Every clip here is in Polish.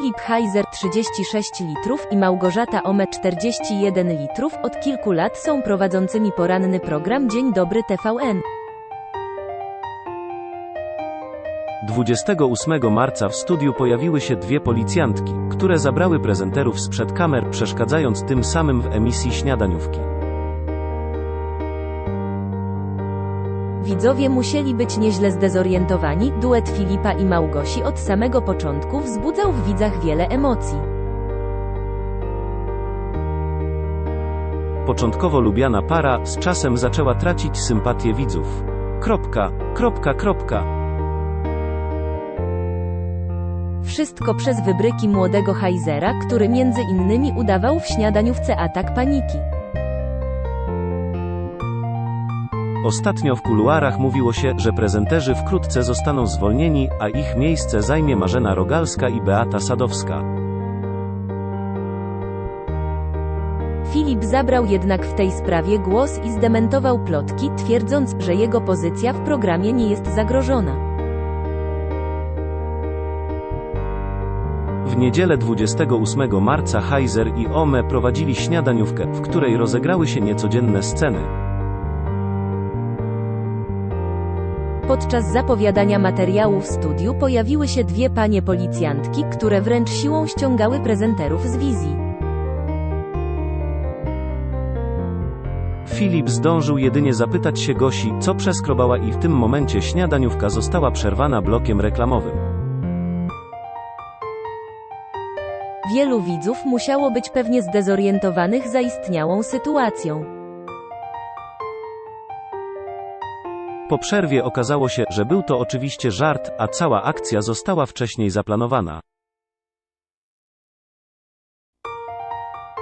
Filip Heiser 36 litrów i Małgorzata Ome 41 litrów od kilku lat są prowadzącymi poranny program Dzień Dobry TVN. 28 marca w studiu pojawiły się dwie policjantki, które zabrały prezenterów sprzed kamer, przeszkadzając tym samym w emisji śniadaniówki. Widzowie musieli być nieźle zdezorientowani, duet Filipa i Małgosi od samego początku wzbudzał w widzach wiele emocji. Początkowo lubiana para z czasem zaczęła tracić sympatię widzów. Kropka, kropka, kropka. Wszystko przez wybryki młodego Heisera, który między innymi udawał w śniadaniówce atak paniki. Ostatnio w kuluarach mówiło się, że prezenterzy wkrótce zostaną zwolnieni, a ich miejsce zajmie Marzena Rogalska i Beata Sadowska. Filip zabrał jednak w tej sprawie głos i zdementował plotki, twierdząc, że jego pozycja w programie nie jest zagrożona. W niedzielę 28 marca Heiser i Ome prowadzili śniadaniówkę, w której rozegrały się niecodzienne sceny. Podczas zapowiadania materiału w studiu pojawiły się dwie panie policjantki, które wręcz siłą ściągały prezenterów z wizji. Filip zdążył jedynie zapytać się Gosi, co przeskrobała i w tym momencie śniadaniówka została przerwana blokiem reklamowym. Wielu widzów musiało być pewnie zdezorientowanych zaistniałą sytuacją. Po przerwie okazało się, że był to oczywiście żart, a cała akcja została wcześniej zaplanowana.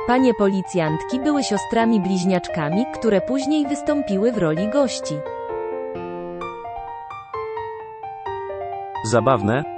Panie policjantki były siostrami bliźniaczkami, które później wystąpiły w roli gości. Zabawne,